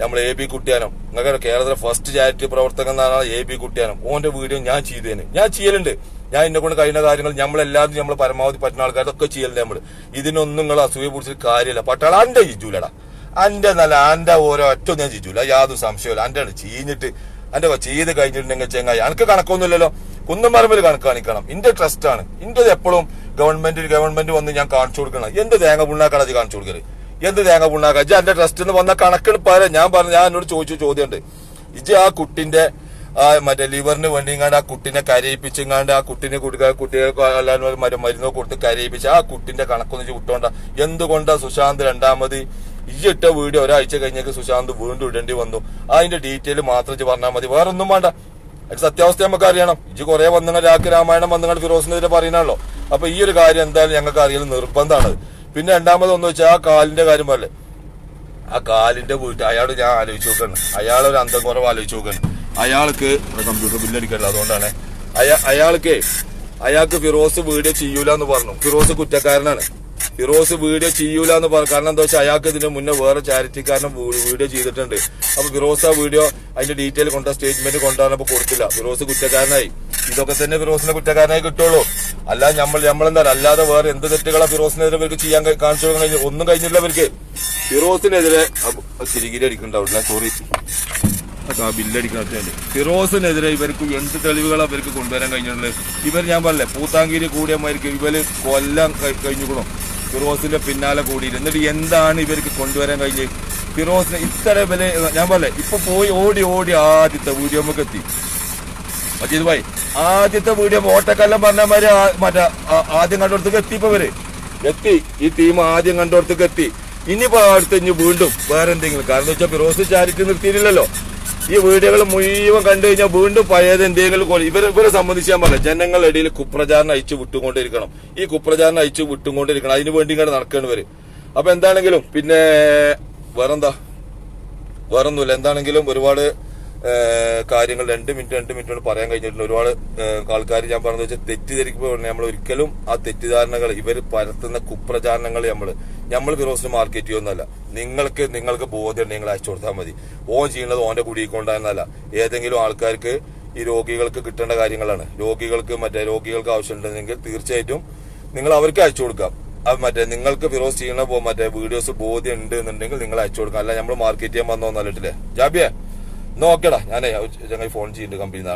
നമ്മൾ എ ബി കുട്ടിയാനം. നിങ്ങൾക്ക് കേരളത്തിലെ ഫസ്റ്റ് ചാരിറ്റി പ്രവർത്തകൻ എന്നാണ് എ ബി കുട്ടിയാനം. ഓന്റെ വീഡിയോ ഞാൻ ചെയ്തേന്. ഞാൻ ചെയ്യലുണ്ട്. ഞാൻ എന്നെ കൊണ്ട് കഴിയുന്ന കാര്യങ്ങൾ നമ്മളെല്ലാവരും നമ്മൾ പരമാവധി പറ്റുന്ന ആൾക്കാരൊക്കെ ചെയ്യലുണ്ട് നമ്മൾ. ഇതിനൊന്നും നിങ്ങൾ അസൂയ പിടിച്ചിട്ട് കാര്യമില്ല. പട്ടാള അന്റെ ചിജൂലടാ അന്റെ നല്ല അന്റെ ഓരോ ഒറ്റ ഞാൻ ചിജൂല യാതൊരു സംശയമില്ല അന്റെ ചീഞ്ഞിട്ട് അന്റെ ചെയ്ത് കഴിഞ്ഞിട്ടുണ്ടെങ്കിൽ ചെങ്ങായി. എനിക്ക് കണക്കൊന്നുമില്ലല്ലോ. കുന്നമരമ്പിൽ കണക്ക് കാണിക്കണം. ഇന്റെ ട്രസ്റ്റ് ആണ്. ഇന്റത് എപ്പോഴും ഗവൺമെന്റ് ഗവൺമെന്റ് വന്ന് ഞാൻ കാണിച്ചു കൊടുക്കണം. എന്റെ തേങ്ങ പുണ്ണാക്കാണ് കാണിച്ചു കൊടുക്കൽ? എന്ത് തേങ്ങ പുണ്ണാക്ക? ഇജ്ജ് എന്റെ ട്രസ്റ്റിൽ നിന്ന് വന്ന കണക്കിന് പറയാം ഞാൻ പറഞ്ഞു ഞാൻ എന്നോട് ചോദിച്ചു ചോദ്യമുണ്ട്. ഇജ് ആ കുട്ടിന്റെ മറ്റേ ലിവറിന് വേണ്ടി ഇങ്ങാണ്ട് ആ കുട്ടിനെ കരയിപ്പിച്ചിങ്ങാണ്ട് ആ കുട്ടിനെ കൊടുക്കുക കുട്ടിയെ മരു മരുന്നോ കൊടുത്ത് കരയിപ്പിച്ച് ആ കുട്ടിന്റെ കണക്കൊന്നും ഇജ്ജ് വിട്ടോണ്ട. എന്തുകൊണ്ടാ സുശാന്ത് രണ്ടാമത് ഈ ഇട്ട വീഡിയോ ഒരാഴ്ച കഴിഞ്ഞേക്ക് സുശാന്ത് വീണ്ടും ഇടേണ്ടി വന്നു. അതിന്റെ ഡീറ്റെയിൽ മാത്രം പറഞ്ഞാൽ മതി. വേറെ ഒന്നും വേണ്ട. അതിന്റെ സത്യാവസ്ഥ നമുക്ക് അറിയണം. ഇജ് കുറെ വന്നുങ്ങൾ രാഖി രാമായണം വന്നുങ്ങൾ ഫിറോസിനെതിരെ പറയുന്നല്ലോ അപ്പൊ ഈ ഒരു കാര്യം എന്തായാലും ഞങ്ങൾക്ക് അറിയൽ നിർബന്ധമാണ്. പിന്നെ രണ്ടാമത് ഒന്ന് വെച്ചാൽ ആ കാലിന്റെ കാര്യം പറയല്ലേ ആ കാലിന്റെ പോയിട്ട് അയാൾ ഞാൻ ആലോചിച്ച് നോക്കണം. അയാൾ ഒരു അന്തം കുറവ് ആലോചിച്ച് നോക്കണം. അയാൾക്ക് കമ്പ്യൂട്ടർ ബില്ലടിക്കല്ല അതുകൊണ്ടാണ്. അയാ അയാൾക്ക് അയാൾക്ക് ഫിറോസ് വീഡിയോ ചെയ്യൂല എന്ന് പറഞ്ഞു. ഫിറോസ് കുറ്റക്കാരനാണ്. ഫിറോസ് വീഡിയോ ചെയ്യൂല എന്ന് പറഞ്ഞു കാരണം എന്താ വെച്ചാൽ അയാൾക്ക് ഇതിന് മുന്നേ വേറെ ചാരിറ്റിക്കാരനും വീഡിയോ ചെയ്തിട്ടുണ്ട്. അപ്പൊ ഫിറോസ് ആ വീഡിയോ അതിന്റെ ഡീറ്റെയിൽ കൊണ്ട സ്റ്റേറ്റ്മെന്റ് കൊണ്ടുവന്നപ്പോ കൊടുത്തില്ല. ഫിറോസ് കുറ്റക്കാരനായി. ഇതൊക്കെ തന്നെ ഫിറോസിനെ കുറ്റക്കാരനായി കിട്ടുള്ളൂ. അല്ല നമ്മൾ നമ്മളെന്താ അല്ലാതെ വേറെ എന്ത് തെറ്റുകളാ ഫിറോസിനെതിരെ ഇവർക്ക് ചെയ്യാൻ കാണിച്ചു കഴിഞ്ഞു ഒന്നും കഴിഞ്ഞില്ല ഇവർക്ക്. ഫിറോസിനെതിരെ തിരികിരി അടിക്കണ്ടാവില്ല സോറി ആ ബില്ലടിക്കാത്ത ഫിറോസിനെതിരെ ഇവർക്ക് എന്ത് തെളിവുകളാണ് ഇവർക്ക് കൊണ്ടുവരാൻ കഴിഞ്ഞിട്ടുള്ളത്? ഇവർ ഞാൻ പറഞ്ഞില്ലേ പൂത്താങ്കിരി കൂടിയമാർക്ക് ഇവർ കൊല്ലം കഴി- കഴിഞ്ഞുകൂടും ഫിറോസിന്റെ പിന്നാലെ കൂടി എന്നിട്ട് എന്താണ് ഇവർക്ക് കൊണ്ടുവരാൻ കഴിഞ്ഞത്? ഫിറോസിന് ഇത്ര വില ഞാൻ പറഞ്ഞേ ഇപ്പൊ പോയി ഓടി ഓടി ആദ്യത്തെ വീഡിയോ നമുക്ക് എത്തി മജീദ് ഭായി ആദ്യത്തെ വീഡിയോ ഓട്ടക്കല്ലം പറഞ്ഞ മാതിരി മറ്റേ ആദ്യം കണ്ടോടത്തേക്ക് എത്തി ഇപ്പൊ ഇവർ. എത്തി. ഈ ടീം ആദ്യം കണ്ടോടത്തേക്ക് എത്തി. ഇനിയിപ്പോ അടുത്ത് ഇനി വീണ്ടും വേറെ എന്തെങ്കിലും കാരണം വെച്ചാൽ ഫിറോസ് ചാരിറ്റി നിർത്തിയില്ലല്ലോ ഈ വീഡിയോകൾ മുഴുവൻ കണ്ടു കഴിഞ്ഞാൽ വീണ്ടും പഴയത് എന്തെങ്കിലും കൊല- ഇവരെ ഇവരെ സംബന്ധിച്ച് ഞാൻ പറയാം ജനങ്ങളുടെ ഇടയിൽ കുപ്രചാരണം അയച്ചു വിട്ടുകൊണ്ടിരിക്കണം. ഈ കുപ്രചാരണം അയച്ചു വിട്ടുകൊണ്ടിരിക്കണം. അതിന് വേണ്ടി ഇങ്ങനെ നടക്കേണ്ടവര് അപ്പൊ എന്താണെങ്കിലും പിന്നെ വേറെന്താ? വേറൊന്നുമില്ല. എന്താണെങ്കിലും ഒരുപാട് കാര്യങ്ങൾ രണ്ട് മിനിറ്റ് രണ്ട് മിനിറ്റ് കൊണ്ട് പറയാൻ കഴിഞ്ഞിട്ടുണ്ട്. ഒരുപാട് ആൾക്കാർ ഞാൻ പറഞ്ഞത് വെച്ചാൽ തെറ്റിദ്ധരിക്കുമ്പോൾ നമ്മൾ ഒരിക്കലും ആ തെറ്റിദ്ധാരണകൾ ഇവർ പരത്തുന്ന കുപ്രചാരണങ്ങൾ നമ്മൾ നമ്മൾ ഫിറോസിന് മാർക്കറ്റ് ചെയ്യുന്നല്ല നിങ്ങൾക്ക് നിങ്ങൾക്ക് ബോധ്യം നിങ്ങൾ അയച്ചു കൊടുത്താൽ മതി. ഓൻ ചെയ്യുന്നത് ഓന്റെ കുടിയിൽ കൊണ്ടായിരുന്നല്ല ഏതെങ്കിലും ആൾക്കാർക്ക് ഈ രോഗികൾക്ക് കിട്ടേണ്ട കാര്യങ്ങളാണ്. രോഗികൾക്ക് മറ്റേ രോഗികൾക്ക് ആവശ്യമുണ്ടെങ്കിൽ തീർച്ചയായിട്ടും നിങ്ങൾ അവർക്ക് അയച്ചു കൊടുക്കാം. അത് മറ്റേ നിങ്ങൾക്ക് ഫിറോസ് ചെയ്യണ പോ- മറ്റേ വീഡിയോസ് ബോധ്യം ഉണ്ട് എന്നുണ്ടെങ്കിൽ നിങ്ങൾ അയച്ചു കൊടുക്കാം. അല്ല നമ്മൾ മാർക്കറ്റ് ചെയ്യാൻ വന്നോന്നല്ലിട്ടില്ലേ ജാബിയെ? നോക്കടാ ഞാനേ ഞങ്ങൾ ഫോൺ ചെയ്യുന്നുണ്ട് കമ്പനി